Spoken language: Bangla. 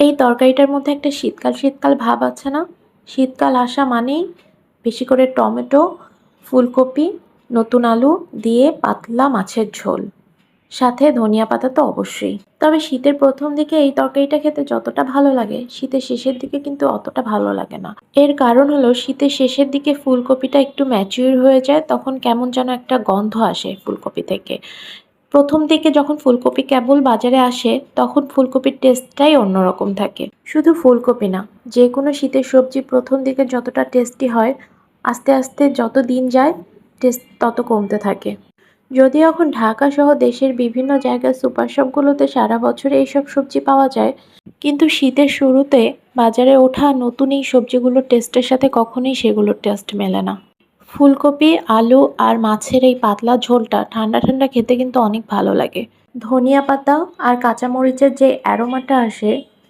এই তরকারিটার মধ্যে একটা শীতকাল শীতকাল ভাব আছে না? শীতকাল আসা মানেই বেশি করে টমেটো, ফুলকপি, নতুন আলু দিয়ে পাতলা মাছের ঝোল। সাথে ধনিয়া পাতা তো অবশ্যই। তবে শীতের প্রথম দিকে এই তরকারিটা খেতে যতটা ভালো লাগে, শীতের শেষের দিকে কিন্তু অতটা ভালো লাগে না। এর কারণ হলো শীতের শেষের দিকে ফুলকপিটা একটু ম্যাচিউর হয়ে যায়, তখন কেমন যেন একটা গন্ধ আসে ফুলকপি থেকে। প্রথম দিকে যখন ফুলকপি কেবল বাজারে আসে, তখন ফুলকপির টেস্টটাই অন্যরকম থাকে। শুধু ফুলকপি না যে কোনো শীতের সবজি প্রথম দিকে যতটা টেস্টি হয়, আস্তে আস্তে যত দিন যায়, টেস্ট তত কমতে থাকে। যদিও এখন ঢাকা সহ দেশের বিভিন্ন জায়গার সুপার শপগুলোতে সারা বছর এইসব সবজি পাওয়া যায়, কিন্তু শীতের শুরুতে বাজারে ওঠা নতুন এই সবজিগুলোর টেস্টের সাথে কখনোই সেগুলোর টেস্ট মেলে না। ফুলকপি, আলু আর মাছের এই পাতলা ঝোলটা ঠান্ডা ঠান্ডা খেতে কিন্তু অনেক ভালো লাগে। ধনিয়া পাতা আর কাঁচামরিচের যে অ্যারোমাটা আসে